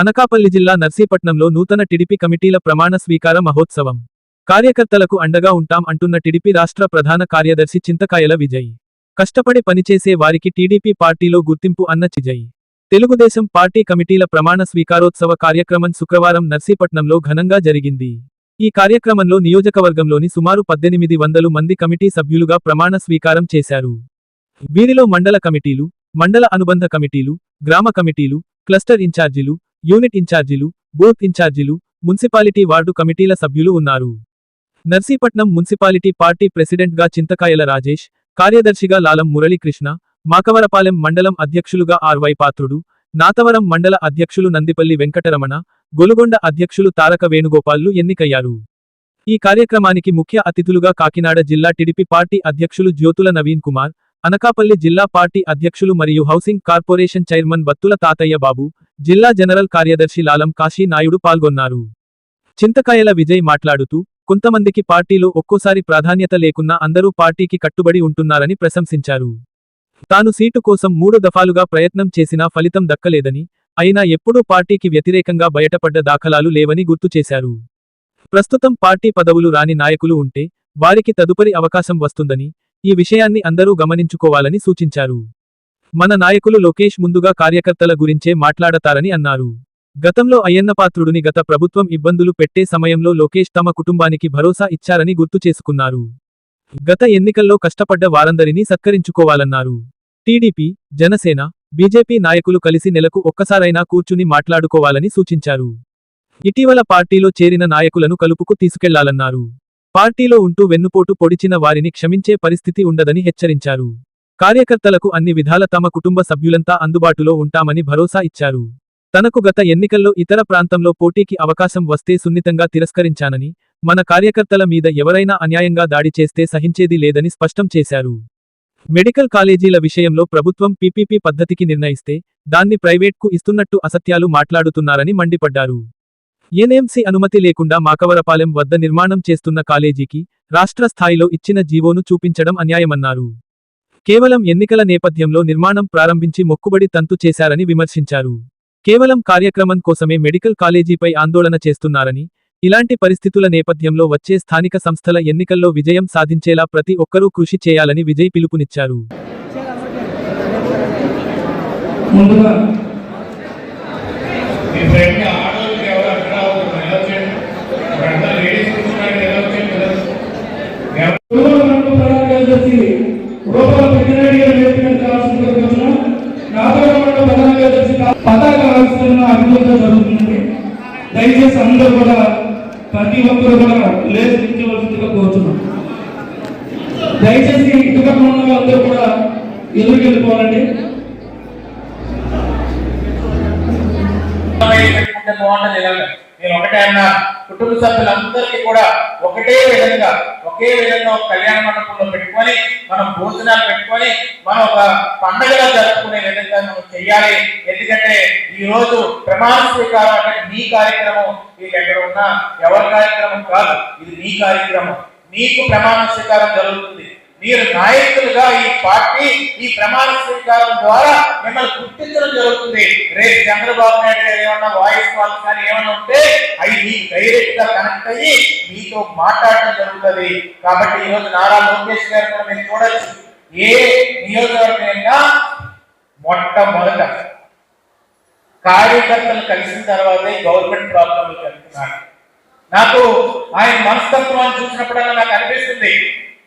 అనకాపల్లి జిల్లా నర్సీపట్నంలో నూతన టిడిపి కమిటీల ప్రమాణ స్వీకార మహోత్సవం. కార్యకర్తలకు అండగా ఉంటాం అంటున్న టిడిపి రాష్ట్ర ప్రధాన కార్యదర్శి చింతకాయల విజయ్. కష్టపడి పనిచేసే వారికి టీడీపీ పార్టీలో గుర్తింపు అన్న చిజయ్. తెలుగుదేశం పార్టీ కమిటీల ప్రమాణ స్వీకారోత్సవ కార్యక్రమం శుక్రవారం నర్సీపట్నంలో ఘనంగా జరిగింది. ఈ కార్యక్రమంలో నియోజకవర్గంలోని సుమారు పద్దెనిమిది వందలు మంది కమిటీ సభ్యులుగా ప్రమాణ స్వీకారం చేశారు. వీరిలో మండల కమిటీలు మండల అనుబంధ కమిటీలు గ్రామ కమిటీలు క్లస్టర్ ఇన్ఛార్జీలు యూనిట్ ఇన్ఛార్జీలు బూత్ ఇన్ఛార్జీలు మున్సిపాలిటీ వార్డు కమిటీల సభ్యులు ఉన్నారు. నర్సీపట్నం మున్సిపాలిటీ పార్టీ ప్రెసిడెంట్గా చింతకాయల రాజేష్ కార్యదర్శిగా లాలం మురళీకృష్ణ మాకవరపాలెం మండలం అధ్యక్షులుగా ఆర్వై పాత్రుడు నాతవరం మండల అధ్యక్షులు నందిపల్లి వెంకటరమణ గొలుగొండ అధ్యక్షులు తారక వేణుగోపాల్లు ఎన్నికయ్యారు. ఈ కార్యక్రమానికి ముఖ్య అతిథులుగా కాకినాడ జిల్లా టిడిపి పార్టీ అధ్యక్షులు జ్యోతుల నవీన్ కుమార్ అనకాపల్లి జిల్లా పార్టీ అధ్యక్షులు మరియు హౌసింగ్ కార్పొరేషన్ చైర్మన్ బత్తుల తాతయ్య బాబు జిల్లా జనరల్ కార్యదర్శి లాలం కాశీ నాయుడు పాల్గొన్నారు. చింతకాయల విజయ్ మాట్లాడుతూ కొంతమందికి పార్టీలో ఒక్కోసారి ప్రాధాన్యత లేకున్నా అందరూ పార్టీకి కట్టుబడి ఉంటున్నారని ప్రశంసించారు. తాను సీటు కోసం మూడు దఫాలుగా ప్రయత్నం చేసినా ఫలితం దక్కలేదని అయినా ఎప్పుడూ పార్టీకి వ్యతిరేకంగా బయటపడ్డ దాఖలాలు లేవని గుర్తు చేశారు. ప్రస్తుతం పార్టీ పదవులు రాని నాయకులు ఉంటే వారికి తదుపరి అవకాశం వస్తుందని ఈ విషయాన్ని అందరూ గమనించుకోవాలని సూచించారు. మన నాయకులు లోకేష్ ముందుగా కార్యకర్తల గురించే మాట్లాడతారని అన్నారు. గతంలో అయ్యన్నపాత్రుడిని గత ప్రభుత్వం ఇబ్బందులు పెట్టే సమయంలో లోకేష్ తమ కుటుంబానికి భరోసా ఇచ్చారని గుర్తు చేసుకున్నారు. గత ఎన్నికల్లో కష్టపడ్డ వారందరినీ సత్కరించుకోవాలన్నారు. టీడీపీ జనసేన బీజేపీ నాయకులు కలిసి నెలకు ఒక్కసారైనా కూర్చుని మాట్లాడుకోవాలని సూచించారు. ఇటీవల పార్టీలో చేరిన నాయకులను కలుపుకు తీసుకెళ్ళాలన్నారు. పార్టీలో ఉంటూ వెన్నుపోటు పొడిచిన వారిని క్షమించే పరిస్థితి ఉండదని హెచ్చరించారు. కార్యకర్తలకు అన్ని విధాల తమ కుటుంబ సభ్యులంతా అందుబాటులో ఉంటామని భరోసా ఇచ్చారు. తనకు గత ఎన్నికల్లో ఇతర ప్రాంతంలో పోటీకి అవకాశం వస్తే సున్నితంగా తిరస్కరించానని మన కార్యకర్తల మీద ఎవరైనా అన్యాయంగా దాడి చేస్తే సహించేది లేదని స్పష్టం చేశారు. మెడికల్ కాలేజీల విషయంలో ప్రభుత్వం పీపీపీ పద్ధతికి నిర్ణయిస్తే దాన్ని ప్రైవేట్కు ఇస్తున్నట్టు అసత్యాలు మాట్లాడుతున్నారని మండిపడ్డారు. ఎన్ఎంసీ అనుమతి లేకుండా మాకవరపాలెం వద్ద నిర్మాణం చేస్తున్న కాలేజీకి రాష్ట్ర స్థాయిలో ఇచ్చిన జీవోను చూపించడం అన్యాయమన్నారు. కేవలం ఎన్నికల నేపథ్యంలో నిర్మాణం ప్రారంభించి మొక్కుబడి తంతు చేశారని విమర్శించారు. కేవలం కార్యక్రమం కోసమే మెడికల్ కాలేజీపై ఆందోళన చేస్తున్నారని ఇలాంటి పరిస్థితుల నేపథ్యంలో వచ్చే స్థానిక సంస్థల ఎన్నికల్లో విజయం సాధించేలా ప్రతి ఒక్కరూ కృషి చేయాలని విజయ్ పిలుపునిచ్చారు. ముందుగా మీ ఫ్రెండ్ ఆడవాళ్ళకి ఎవరు అక్కడ అవుతున్నారు ఎలా చేయండి అక్కడ లేడీస్ కూర్చున్నాడు ఎలా చేయండి ఎలా పూర్వనందు ప్రధాన కార్యదర్శి రూపాల పెద్దిరెడ్డి గారు వేదికను కావాల్సిందిగా కోరుతున్నాం నాగరమండల ప్రధాన కార్యదర్శి పతాక ఆవిష్కరణ అభివృద్ధి జరుగుతుంది దయచేసి అందరూ కూడా ప్రతి ఒక్కరు కూడా లేచించవలసిందిగా కోరుతున్నాం దయచేసి ఇటుపక్కన ఉన్న వాళ్ళందరూ కూడా ఎదురుకి వెళ్ళిపోవాలండి పెట్టుకుంటే బాగుంటుంది ఇలాగ నేను ఒకటే అన్నా కుటుంబ సభ్యులందరికీ కూడా ఒకటే విధంగా ఒకే విధంగా ఒక కళ్యాణ మండపంలో పెట్టుకొని మనం భోజనాలు మనం ఒక పండగలా జరుపుకునే విధంగా మనం చెయ్యాలి ఎందుకంటే ఈ రోజు ప్రమాణ స్వీకారం అంటే మీ కార్యక్రమం. మీకు ఎక్కడ ఉన్నా ఎవరి కార్యక్రమం కాదు. ఇది మీ కార్యక్రమం. మీకు ప్రమాణ స్వీకారం జరుగుతుంది. మీరు నాయకులుగా ఈ పార్టీ ఈ ప్రమాణ స్వీకారం ద్వారా మిమ్మల్ని గుర్తించడం జరుగుతుంది. రేపు చంద్రబాబు నాయుడు గారు ఏమన్నా వాయిస్ కాల్స్ కానీ ఏమన్నా ఉంటే అవి మీకు డైరెక్ట్గా కనెక్ట్ అయ్యి మీతో మాట్లాడటం జరుగుతుంది. కాబట్టి ఈ రోజు నారా లోకేష్ గారు కూడా మీరు చూడొచ్చు. ఏ నియోజకవర్గమైనా మొట్టమొదట కార్యకర్తలు కలిసిన తర్వాతే గవర్నమెంట్ ప్రాబ్లంలు కలుగుతున్నాడు నాకు ఆయన మనస్తత్వాన్ని చూసినప్పుడల్లా నాకు అనిపిస్తుంది.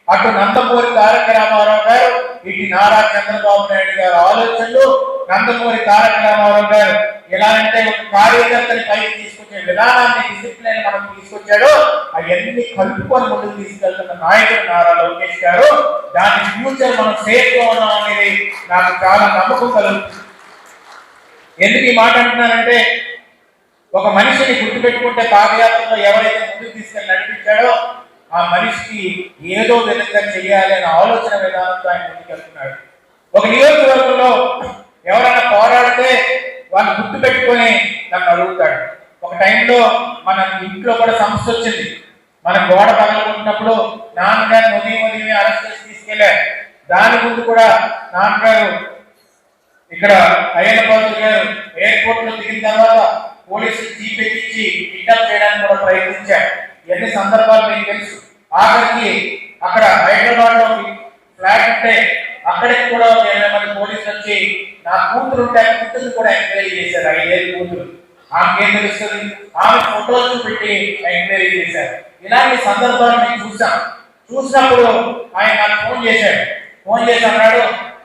అటు నందమూరి తారక రామారావు గారు ఇటు నారా చంద్రబాబు నాయుడు గారు ఆలోచనలు నందమూరి తారక రామారావు గారు. ఎలా అంటే ఒక కార్యకర్తని పైకి తీసుకొచ్చే విధానాన్ని డిసిప్లిన్ మనం తీసుకొచ్చాడో. అవన్నీ కలుపుకొని ముందుకు తీసుకెళ్తున్న నాయకుడు నారా లోకేష్ గారు. దాని ఫ్యూచర్ మనం సేఫ్గా ఉన్నాం అనేది నాకు చాలా నమ్మకం కలుగుతుంది. ఎందుకు ఈ మాట అంటున్నానంటే ఒక మనిషిని గుర్తుపెట్టుకుంటే పాదయాత్రలో ఎవరైతే ముందుకు తీసుకెళ్ళి నడిపించాడో ఆ మనిషికి ఏదో విధంగా చేయాలి అనే ఆలోచన విధానంతో ఆయన ముందుకెళ్తున్నాడు ఒక నియోజకవర్గంలో ఎవరైనా పోరాడితే వాళ్ళు గుర్తు పెట్టుకొని నన్ను అడుగుతాడు. ఒక టైంలో మన ఇంట్లో కూడా సమస్య వచ్చింది. మన గోడ పగలకుంటున్నప్పుడు నాన్నగారు ఉదయం ఉదయం అరెస్ట్ చేసి తీసుకెళ్ళారు దాని ముందు కూడా నాన్నగారు ఇక్కడ అయ్యన్న పాత్ర గారు ఎయిర్పోర్ట్లో దిగిన తర్వాత పోలీసులు జీప్ ఎక్కించి కిడ్నాప్ చేయడానికి కూడా ప్రయత్నించారు. ఎన్ని సందర్భాలు మీకు తెలుసు. ఆఖరికి అక్కడ హైదరాబాద్లో ఫ్లాట్ ఉంటే అక్కడికి కూడా ఒక పోలీసులు వచ్చి నా కూతురు ఉంటే కూతురు కూడా ఎంక్వైరీ చేశారు. ఐదేళ్ళు కూతురు. ఆమెకి ఏం తెలుస్తుంది? ఆమె ఫోటోలు పెట్టి ఎంక్వైరీ చేశారు. ఇలాంటి సందర్భాలు మేము చూసాం చూసినప్పుడు ఆయన నాకు ఫోన్ చేశాడు. ఫోన్ చేసి అన్నాడు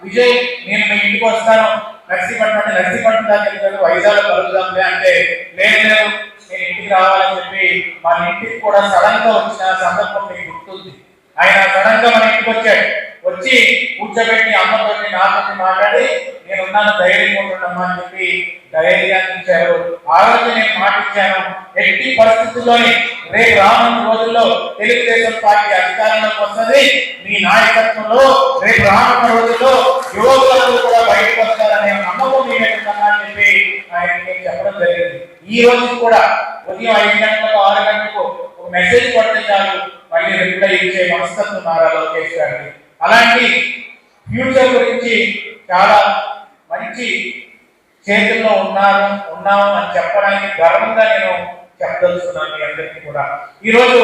విజయ్ నేను మీ ఇంటికి వస్తాను. నర్సీపట్నం అంటే నర్సీపట్నం దాకా వైజాగ్ కలుగుదాంలే అంటే లేదు లేదు నేను ఇంటికి రావాలని చెప్పి మన ఇంటికి కూడా సడన్గా వచ్చిన సందర్భం మీకు గుర్తుంది. ఆయన సడన్గా మన ఇంటికి వచ్చాడు. వచ్చి కూర్చోబెట్టి అమ్మతో నాతో మాట్లాడి నేను ఉన్నాను ధైర్యంగా ఉండమ్మా అని చెప్పి ధైర్యాన్ని ఇచ్చారు. ఆ రోజు నేను మాట ఇచ్చాను ఎట్టి పరిస్థితుల్లోని రేపు రానున్న రోజుల్లో తెలుగుదేశం పార్టీ అధికారంలోకి వస్తుంది. మీ నాయకత్వంలో రేపు రానున్న రోజుల్లో యువకులందరూ కూడా బయటకు వస్తారనే నమ్మకం మీ అని చెప్పి ఆయనకి చెప్పడం జరిగింది. ఈ రోజు కూడా ఉదయం ఐదు గంటలకు ఆరు గంటలకు ఒక మెసేజ్ పడితే చాలు. మళ్ళీ రిప్లై ఇచ్చే మనస్తత్వం నారా లోకేష్ గారికి అలాంటి ఫ్యూచర్ గురించి చాలా మంచి చేతుల్లో ఉన్నాను ఉన్నాము అని చెప్పడానికి గర్వంగా నేను చెప్పదలుస్తున్నాను మీ అందరికీ కూడా. ఈరోజు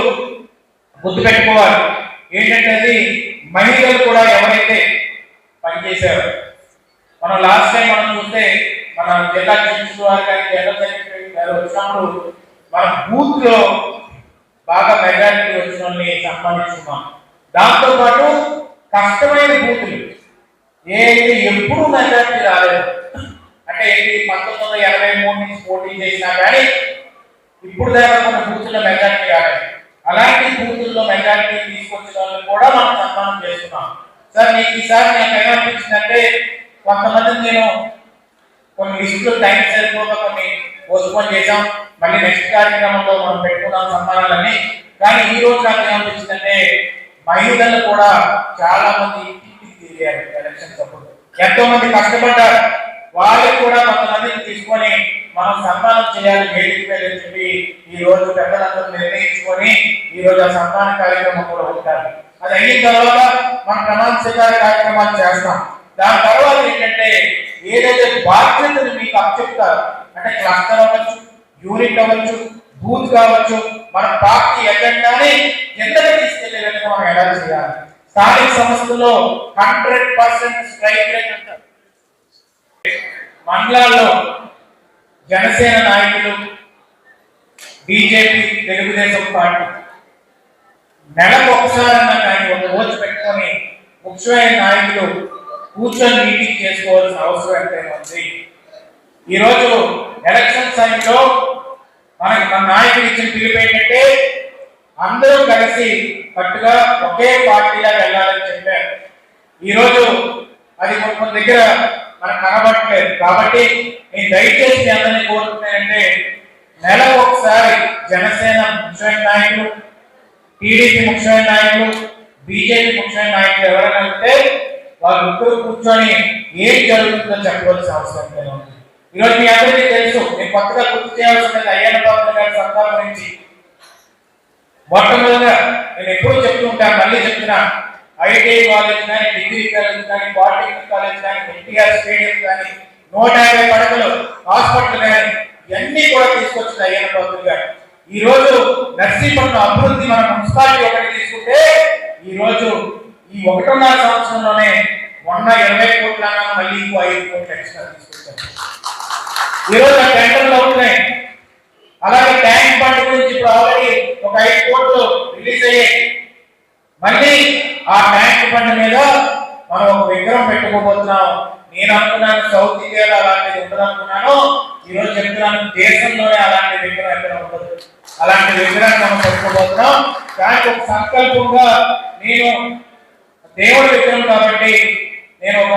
గుర్తుపెట్టుకోవాలి ఏంటంటే అది మహిళలు కూడా ఎవరైతే పనిచేశారో మనం లాస్ట్ టైం మనం చూస్తే మన జిల్లా అధ్యక్షుడు వారు కానీ జనరల్ సెక్రటరీ గారు వచ్చినప్పుడు మన బూత్లో బాగా మెజారిటీ వచ్చిన వాళ్ళని సన్మానిస్తున్నాం దాంతో పాటు కష్టమైన బూతులు ఏంటి ఎప్పుడు మెజార్టీ రాలేదు. అంటే ఏంటి? పంతొమ్మిది వందల ఎనభై మూడు నుంచి పోటీ చేసినా కానీ ఇప్పుడు దాకా మన బూతుల్లో మెజారిటీ రాలేదు. అలాంటి బూతుల్లో మెజారిటీ తీసుకొచ్చిన వాళ్ళని కూడా మనం సన్మానం చేస్తున్నాం సార్ మీకు ఈసారి నాకు ఏమనిపించిందంటే కొంతమంది నేను కొన్ని లిస్టులు టైం సరిపోక కొన్ని పోస్ట్పోన్ చేసాం మళ్ళీ నెక్స్ట్ కార్యక్రమంలో మనం పెట్టుకున్నాం సన్మానాలన్నీ. కానీ ఈ రోజు నాకు ఏమనిపించిందంటే మహిళలు కూడా చాలా మంది ఇంటికి తిరిగారు ఎలక్షన్స్ అప్పుడు ఎంతో మంది కష్టపడ్డారు. వాళ్ళకి కూడా కొంతమందిని తీసుకొని మనం సన్మానం చేయాలి వేదిక మీద చెప్పి ఈ రోజు పెద్దలందరూ నిర్ణయించుకొని ఈ రోజు ఆ సన్మాన కార్యక్రమం కూడా ఉంటారు అది అయిన తర్వాత మనం ప్రమాణ స్వీకార కార్యక్రమాలు చేస్తాం. దాని తర్వాత ఏంటంటే ఏదైతే బాధ్యతలు మీకు అప్పచెప్తారు అంటే క్లస్టర్ అవ్వచ్చు యూనిట్ అవ్వచ్చు బూత్ కావచ్చు మన పార్టీ ఎజెండాని ఎంతగా తీసుకెళ్ళే విధంగా మనం ఎలా చేయాలి. స్థానిక సంస్థల్లో హండ్రెడ్ పర్సెంట్ స్ట్రైక్ రేట్ అంటారు. మండలాల్లో జనసేన నాయకులు బీజేపీ తెలుగుదేశం పార్టీ. నెలకు ఒకసారన్నా కానీ ఒక రోజు పెట్టుకొని ముఖ్యమైన నాయకులు కూర్చొని మీటింగ్ చేసుకోవాల్సిన అవసరం ఎంతైనా ఉంది. ఈరోజు ఎలక్షన్ టైంలో మనకి మన నాయకులు ఇచ్చిన పిలుపు ఏంటంటే అందరూ కలిసి కట్టుగా ఒకే పార్టీలా వెళ్ళాలని చెప్పారు. ఈరోజు అది కొన్ని దగ్గర మనకు కనబడట్లేదు. కాబట్టి నేను దయచేసి ఎంతని అందరినీ కోరుతున్నానంటే నెల ఒకసారి జనసేన ముఖ్యమైన నాయకులు టీడీపీ ముఖ్యమైన నాయకులు బీజేపీ ముఖ్యమైన నాయకులు ఎవరైనా ఉంటే వారి ముగ్గురు కూర్చొని ఏం జరుగుతుందో చెప్పవలసిన అవసరం లేదు ఈరోజు మీ అందరికీ తెలుసు నేను కొత్తగా గుర్తు చేయాల్సినది అయ్యన్న పాత్ర గారి సంతానం గురించి మొట్టమొదటిగా నేను ఎప్పుడూ చెప్తూ ఉంటాను మళ్ళీ చెప్తున్నా. ఐటీఐ కాలేజ్ కానీ డిగ్రీ కాలేజ్ కానీ పాలిటెక్నిక్ కాలేజ్ కానీ ఎన్టీఆర్ స్టేడియం కానీ నూట యాభై పడకలు హాస్పిటల్ కానీ ఇవన్నీ కూడా తీసుకొచ్చింది అయ్యన్న పాత్ర గారు. ఈ రోజు నర్సీపట్నం అభివృద్ధి మన మున్సిపాలిటీ ఒకటి తీసుకుంటే ఈ రోజు ఈ ఒకటిన్నర సంవత్సరంలోనే మొన్న ఇరవై కోట్ల మళ్ళీ ఇంకో ఐదు కోట్ల ఎక్స్ట్రా తీసుకొచ్చారు. ఈ రోజు ఆ టెండర్లు అవుతున్నాయి. అలాగే ట్యాంక్ బండ్ గురించి ఇప్పుడు ఆల్రెడీ ఒక ఐదు కోట్లు రిలీజ్ అయ్యాయి. మళ్ళీ ఆ ట్యాంక్ బండ్ మీద మనం ఒక విగ్రహం పెట్టుకోబోతున్నాం. నేను అనుకున్నాను సౌత్ ఇండియాలో అలాంటిది ఉండదు అనుకున్నాను ఈ రోజు చెప్తున్నాను దేశంలోనే అలాంటి విగ్రహం ఎక్కడ ఉండదు. అలాంటి విగ్రహం మనం పెట్టుకోబోతున్నాం. దానికి ఒక సంకల్పంగా నేను దేవుడి విగ్రహం కాబట్టి నేను ఒక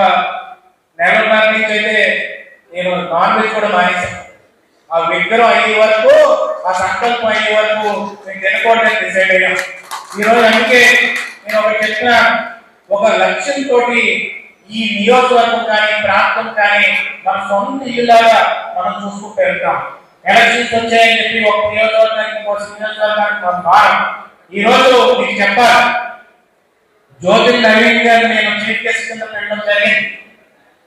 నెలన్నర నుంచి అయితే నేను నాన్ వెజ్ కూడా మానేశాను. ఆ విగ్రహం అయ్యే వరకు ఆ సంకల్పం అయ్యే వరకు నేను తినకూడదని డిసైడ్ అయ్యాను ఈ అందుకే నేను ఒకటి చెప్పిన ఒక లక్ష్యంతో ఈ నియోజకవర్గం కానీ ప్రాంతం కానీ మన సొంత ఇల్లులాగా మనం చూసుకుంటూ వెళ్తాం. ఎలక్షన్స్ వచ్చాయని చెప్పి ఒక నియోజకవర్గానికి ఒక నియోజకవర్గానికి మనం భారం ఈ రోజు మీకు చెప్పాలి? జ్యోతి నవీన్ గారిని నేను చీఫ్ గెస్ట్ కింద పెట్టడం జరిగింది.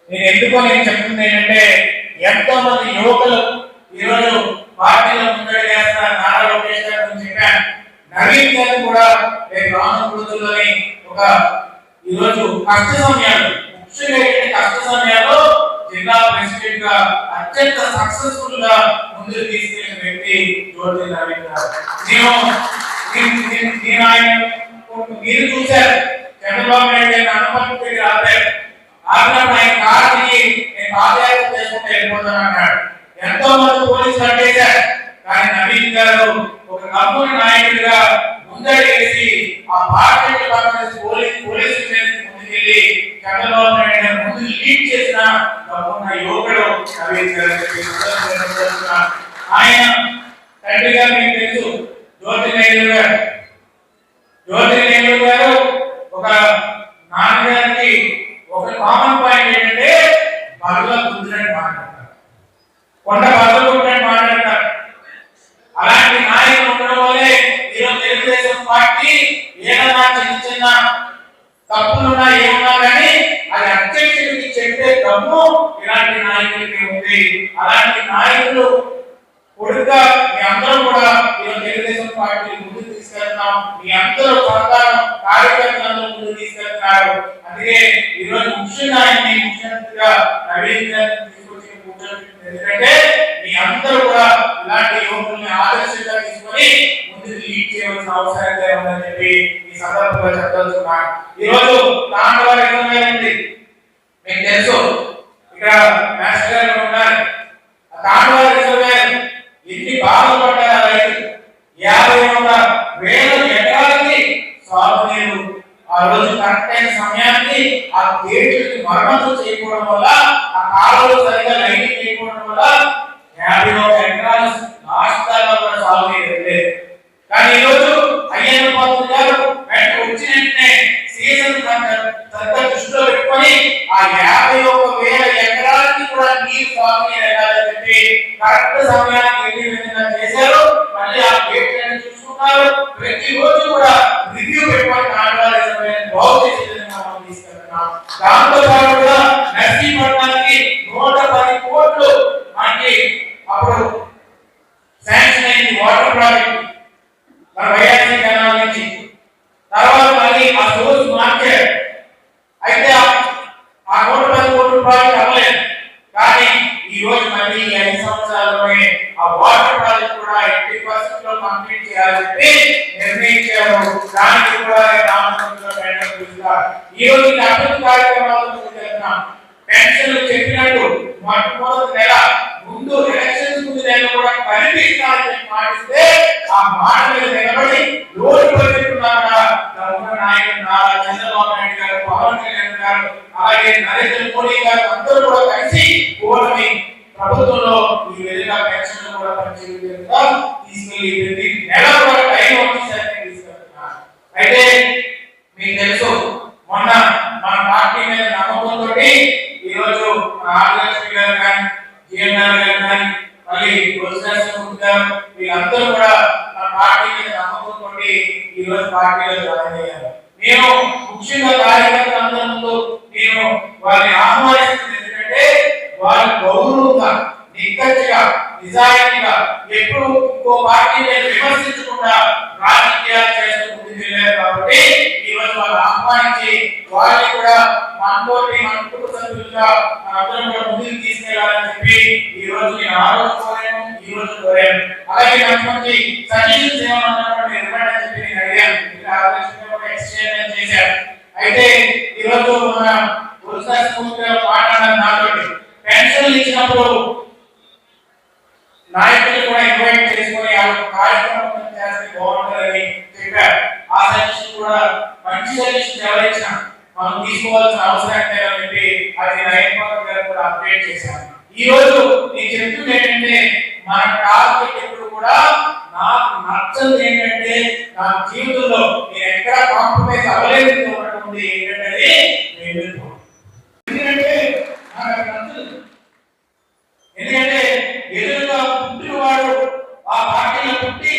నేను ఎందుకో నేను చెప్తుంది ఏంటంటే ఎంతో మంది యువకులు ఈరోజు పార్టీలో ముందడి చేస్తున్న నారా లోకేష్ గారు చెప్పాను నవీన్ గారు కూడా రేపు రానున్న రోజుల్లోని ఒక ఈరోజు కష్ట సమయాలు ముఖ్యంగా కష్ట సమయాల్లో జిల్లా ప్రెసిడెంట్గా అత్యంత సక్సెస్ఫుల్గా ముందుకు తీసుకెళ్ళిన వ్యక్తి జ్యోతి నవీన్ గారు. నేను నేను- నేను- నేను మీరు చూశారు. చంద్రబాబు నాయుడు గారిని అనుమతి రాలేదు ఆపినప్పుడు ఆయన కారు దిగి నేను పాదయాత్ర చేసుకుంటూ వెళ్ళిపోతాను అన్నాడు. ఎంతో మంది పోలీసులు అడ్డేశారు. కానీ నవీన్ గారు ఒక నమ్ముని నాయకుడిగా ముందడేసి ఆ పార్టీ కాంగ్రెస్ పోలీస్ పోలీసు ముందుకెళ్ళి చంద్రబాబు నాయుడు గారు ముందు లీడ్ చేసిన నమ్మున్న యువకుడు నవీన్ గారు ఆయన తండ్రి మీకు తెలుసు. జ్యోతి గారు. జ్యోతి నెహ్రూ గారు ఒక నాన్నగారికి ఒక కామన్ పాయింట్ ఏంటంటే బల్ల గుద్దినట్టు మాట్లాడతారు. కొండ బల్ల గుద్దినట్టు మాట్లాడతారు. అలాంటి నాయకులు ఉండడం వల్లే ఈరోజు తెలుగుదేశం పార్టీ ఏదన్నా చిన్న చిన్న తప్పులున్నా ఏమన్నా కానీ అది అధ్యక్షుడికి చెప్పే దమ్ము ఇలాంటి నాయకులకి ఉంది. అలాంటి నాయకులు కొడుక మీ అందరూ కూడా ఈరోజు తెలుగుదేశం పార్టీ మీ అందరూ సహకారం కార్యకర్తలందరూ ముందుకు తీసుకెళ్తున్నారు. అందుకే ఈ ముఖ్యంగా ముఖ్యమంత్రిగా ఎందుకంటే మీ అందరూ కూడా ఇలాంటి యువకుల్ని ఆదర్శంగా తీసుకొని ముందు లీడ్ చేయవలసిన అవసరం ఉందని చెప్పి ఈ సందర్భంగా చెప్పదలుచుకున్నాను ఈ రోజు తాండవ మీకు తెలుసు. ఇక్కడ మాస్టర్ గారు ఉన్నారు. ఆ ఎన్ని బాధలు పడ్డారు రైతులు? యాభై వంద వేల ఆ రోజు కరెక్ట్ అయిన సమయానికి ఆ గేట్లకి మరమ్మతు చేయకపోవడం వల్ల ఆ కాలువలు సరిగా లైటింగ్ చేయకపోవడం వల్ల యాభై ఒక ఎకరాలు లాస్ట్ దాకా కూడా సాగునీరు లేదు కానీ ఈ రోజు అయ్యన్న పాత్ర గారు వెంట వచ్చిన వెంటనే సీజన్ సరిగ్గా దృష్టిలో పెట్టుకొని ఆ యాభై ఒక వేల ఎకరాలకి కూడా నీరు సాగునీరు వెళ్ళాలని చెప్పి కరెక్ట్ సమయానికి వెళ్ళే విధంగా చేశారు మళ్ళీ ఆ గేట్లను చూసుకున్నారు ప్రతి రోజు కూడా రివ్యూ పెట్టుకొని మాట్లాడాలి బాగు చేసే విధంగా మనం తీసుకెళ్తున్నాం దాంతో పాటు కూడా నర్సీపట్నానికి నూట పది కోట్లు మనకి అప్పుడు శాంక్షన్ అయింది వాటర్ ప్రాజెక్ట్ మన వైఎస్ఆర్ కెనాల్ నుంచి తర్వాత మళ్ళీ ఆ సోర్స్ మార్చారు అయితే ఆ- ఆ నూట పది కోట్ల రూపాయలు అవ్వలేదు కానీ ఈ రోజు మళ్ళీ ఈ ఐదు సంవత్సరాల్లోనే ఆ వాటర్ ప్రాజెక్ట్ కూడా ఎయిటీ పర్సెంట్లో కంప్లీట్ చేయాలని చెప్పి నిర్ణయించారు దానికి కూడా రామచంద్ర ప్రయత్నం చూస్తారు. ఈ రోజు అభివృద్ధి కార్యక్రమాలు ముందుకెళ్తున్నాం పెన్షన్లు చెప్పినట్టు మొట్టమొదటి నెల ముందు ఎలక్షన్స్ ముందు నెల కూడా కనిపిస్తానని మాటిస్తే ఆ మాట మీద నిలబడి లోటు పెట్టుకున్నారా ఉన్న నాయకుడు నారా చంద్రబాబు నాయుడు గారు పవన్ కళ్యాణ్ గారు అలాగే నరేంద్ర మోడీ గారు అందరూ కూడా కలిసి కూటమి ప్రభుత్వంలో ఈ విధంగా పెన్షన్లు కూడా పెంచే విధంగా తీసుకెళ్ళి ప్రతి నెల కూడా టైం వచ్చేసరికి తీసుకెళ్తున్నారు. అయితే మీకు తెలుసు మొన్న మన పార్టీ మీద నమ్మకంతో ఈ రోజు మన ఆదిలక్ష్మి గారు కానీ జిఎన్ఆర్ గారు కానీ మళ్ళీ రోజు గారు వీళ్ళందరూ కూడా మన పార్టీ మీద నమ్మకంతో ఈ రోజు పార్టీలో జాయిన్ అయ్యారు నేను ముఖ్యంగా కార్యకర్తలందరి ముందు నేను వారిని ఆహ్వానిస్తుంది ఎందుకంటే వారి గౌరవంగా నిక్కచ్చిగా నిజాయితీగా ఎప్పుడు ఇంకో పార్టీ మీద విమర్శించకుండా రాజకీయాలు చేస్తూ ముందుకు వెళ్ళారు కాబట్టి ఈ రోజు వాళ్ళు ఆహ్వానించి వారిని కూడా మనతోటి మన కుటుంబ సభ్యులుగా మనందరం కూడా ముందుకు తీసుకెళ్ళాలని చెప్పి ఈ రోజు నేను ఆ రోజు కోరాను ఈ రోజు కోరాను అలాగే మంచి మంచి సజెషన్స్ ఏమన్నా మీరు ఇవ్వండి అని చెప్పి నేను అడిగాను ఇలా ఆలోచన ఒక ఎక్స్చేంజ్ చేశాను అయితే ఈరోజు మన ఉత్సాహ స్ఫూర్తిగా నాతోటి పెన్షన్లు ఇచ్చినప్పుడు నాయకులు కూడా ఇన్వైట్ చేసుకొని కార్యక్రమం చేస్తే బాగుంటుందని చెప్పారు. ఆ సజెషన్ కూడా మంచి సజెషన్ ఎవరైనా మనం తీసుకోవాల్సిన అవసరం లేదని చెప్పి అది నయన్పాల్ గారు కూడా అప్డేట్ చేశారు. ఈ రోజు నేను చెప్తుంది ఏంటంటే మన టార్గెట్ ఎప్పుడు కూడా నాకు నచ్చదు ఏంటంటే నా జీవితంలో నేను ఎక్కడ కాంప్రమైజ్ అవ్వలేదు ఉన్నటువంటి ఏంటంటే నేను ఎందుకంటే నాకు నచ్చదు. ఎందుకంటే ఎదురుగా పుట్టినవాడు ఆ పార్టీలో పుట్టి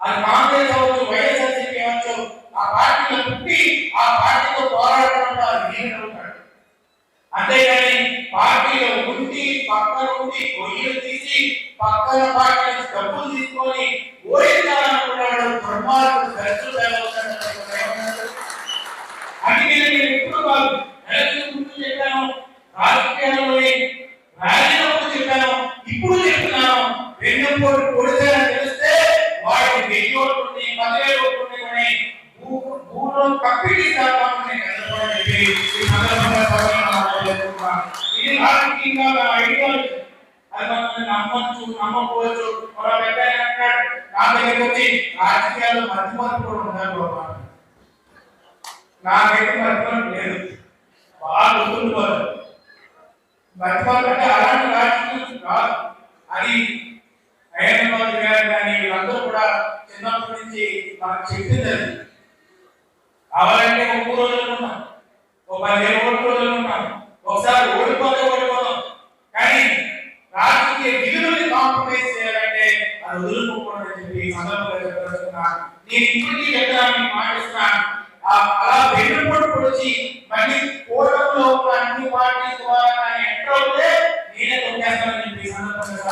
అది కాంగ్రెస్ అవ్వచ్చు వైఎస్ఆర్సీపీ అవ్వచ్చు ఆ పార్టీలో పుట్టి ఆ పార్టీ కొట్టి గొయ్యలు తీసి పక్కన పాటల డబ్బులు తీసుకొని ఓడించాలనుకున్నాడు దుర్మార్గుడు ఖర్చు అందుకే నేను ఎప్పుడు కాదు ముందు చెప్పాను రాజకీయాల్లోని రాజీనామా చెప్పాను ఇప్పుడు చెప్తున్నాను. వెన్నుపోటు కొడితేనని తెలిస్తే వాడికి వెయ్యి ఓట్లు ఉన్నాయి పదివేలు ఓట్లు ఉన్నాయి భూలో కప్పిడి సాగుతామని కదపడం చెప్పి ఈ సందర్భంగా ఇది రాజకీయంగా ఐడియాలజీ. నమ్మొచ్చు నమ్మకపోవచ్చు మరో పెద్ద అంటాడు నా దగ్గరికి వచ్చి రాజకీయాలు మధ్యవర్తులు ఉన్నారు బాబా. నాకైతే మధ్యవర్తం లేదు. వాళ్ళు వదులుకోరు మధ్యవర్తం అంటే అలాంటి రాజకీయం కాదు. అది అయ్యన్నబాబు గారు కానీ వీళ్ళందరూ కూడా చిన్నప్పటి నుంచి మనకు చెప్పింది అది. కావాలంటే ఒక మూడు రోజులు ఉన్నాం. ఒక పదిహేను రోజులు ఉన్నాం. ఒకసారి ఓడిపోతే ఓడిపోతాం. కానీ రాజకీయ కాంప్రమైజ్ చేయాలంటే అది వదులుకోకూడదని చెప్పి సందర్భంగా నేను ఇప్పటికీ చెప్పడానికి అలా వెన్నుపోటు పొడిచి మళ్ళీ కోటంలో ఉన్న అన్ని పార్టీ ద్వారా ఎంటర్ అవుతే నేనే తొక్కేస్తానని చెప్పి సందర్భంగా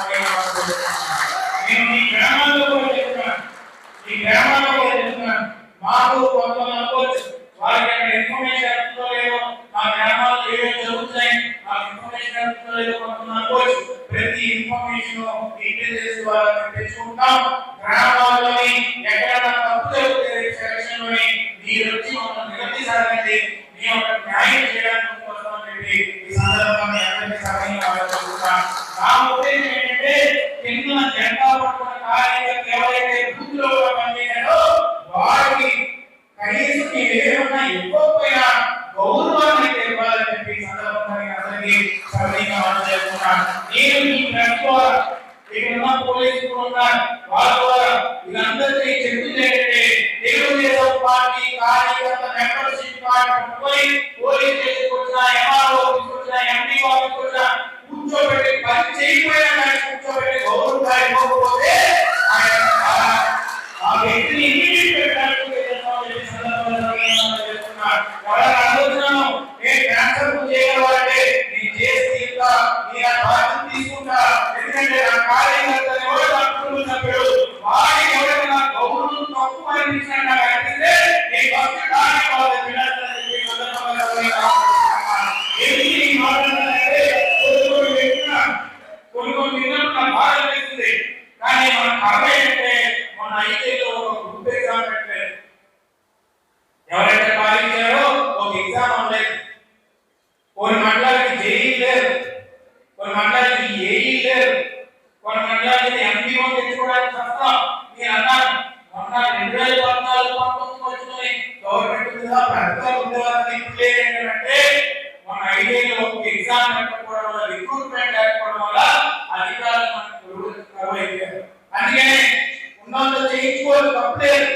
ఈక్వల్ కంప్లైంట్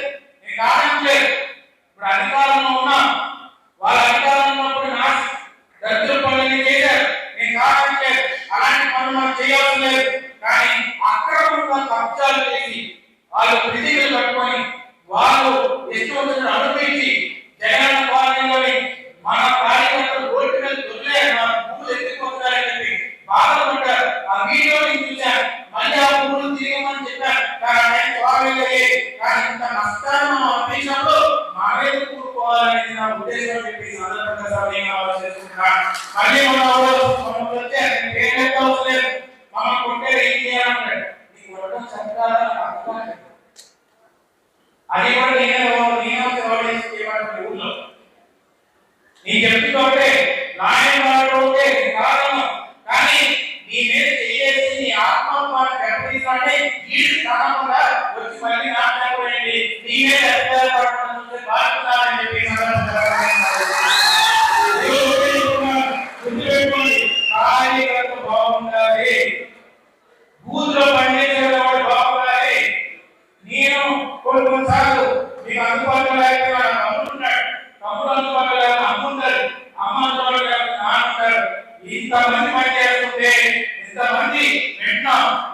అది కూడా నేనే నేనే ప్రొవైడ్ చేయబడి ఊళ్ళో నీకు చెప్తుంటే నాయన వాడు కారణం. కానీ నీ మీద చేయేసి నీ ఆత్మ వాడు దెబ్బతీసాడే వీడు కారణంగా వచ్చి మళ్ళీ నాటకపోయింది నీ మీద అధికారపడటం బాగుంటుందని చెప్పేసి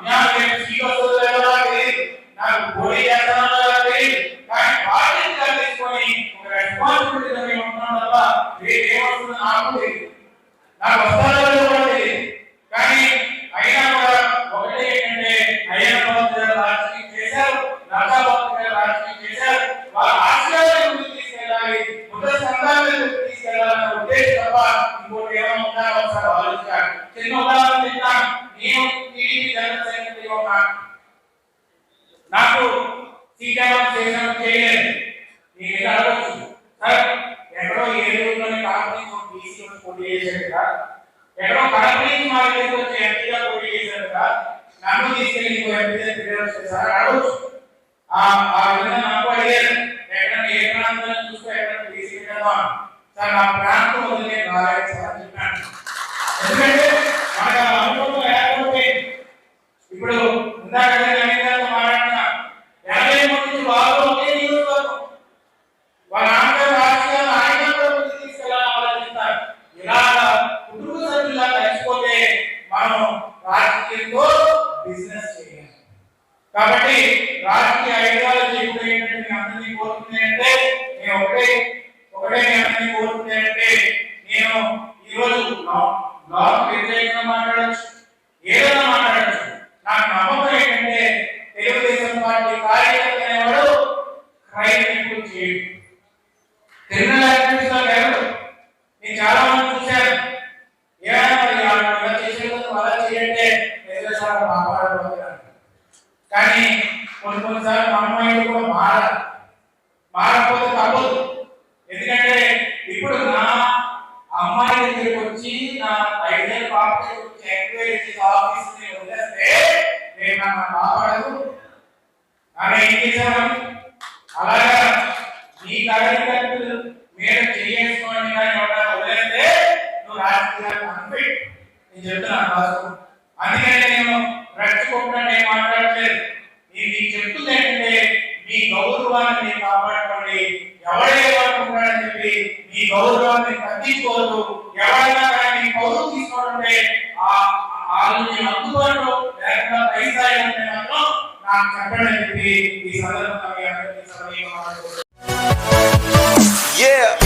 Yeah. ఎక్కడో కడప నుంచి మా దగ్గరికి వచ్చి ఎంపీగా పోటీ చేశారు కదా నన్ను తీసుకెళ్ళి ఇంకో ఎంపీగా దగ్గర సార్. అడగచ్చు. ఆ ఆ విధంగా నాకు అడిగారు. ఎక్కడ ఏ ప్రాంతాలను చూస్తే ఎక్కడ తీసుకెళ్ళామా సార్ నా ప్రాంతం వదిలి నేను రాలేదు సార్ అని చెప్పాను. ఎందుకంటే మనకు అనుభవం లేకపోతే ఇప్పుడు ఇందాక రవీంద్రతో మాట్లాడిన యాభై మంది నుంచి వాళ్ళు ఒకే నియోజకవర్గం వాళ్ళ నాన్నగారు రాజకీయాలు ఆయన కూడా ముందుకు తీసుకెళ్ళాలని ఆలోచిస్తారు ఇలాగా కుటుంబ సభ్యులా కలిసిపోతే మనం రాజకీయంతో బిజినెస్ చేయాలి కాబట్టి రాజకీయ ఐడియాలజీ ఇప్పుడు ఏంటంటే మీ అందరినీ కోరుతుంది అంటే నేను ఒకటే ఒకటే మీ అందరినీ కోరుతుంది అంటే నేను ఈరోజు లాక్ వ్యతిరేకంగా మాట్లాడచ్చు ఏదైనా మాట్లాడచ్చు నాకు నమ్మకం ఏంటంటే తెలుగుదేశం పార్టీ కార్యకర్త అనేవాడు క్రైమ్ ఎక్కువ చేయడు క్రిమినల్ యాక్టివిటీస్లో లేరు నేను చాలా మంది చూశాను ఏమైనా మరి వాళ్ళు ఇలా చేసేందుకు అలా చేయంటే ఎదురుసారి మాట్లాడబోతున్నారు కానీ కొన్ని కొన్నిసార్లు మన మైండ్ కూడా మారాలి మారకపోతే తప్పదు ఎందుకంటే ఇప్పుడు నా అమ్మాయి దగ్గరికి వచ్చి నా ఐడియల్ పాప దగ్గరికి వచ్చి ఎంక్వైరీ చేసి ఆఫీస్ని వదిలేస్తే నేను నన్ను కాపాడదు ఆమె ఏం చేశాను అలాగా నీ కార్యకర్తలు మీరు చేయేసుకోండి అని ఎవరైనా వదిలేస్తే నువ్వు రాజకీయాలకు అన్ఫిట్ నేను చెప్తున్నాను రాజు అందుకని నేను రెచ్చగొట్టడం నేను నేను మీకు చెప్తుంది ఏంటంటే మీ గౌరవాన్ని మీరు కాపాడుకోండి. ఎవడేమనుకుంటాడని చెప్పి మీ గౌరవాన్ని తగ్గించుకోవద్దు ఎవరైనా కానీ మీ గౌరవం తీసుకోవాలంటే ఆ వాళ్ళని అందుబాటులో లేకుండా పైసా నాకు చెప్పండి చెప్పి ఈ సందర్భంగా Yeah.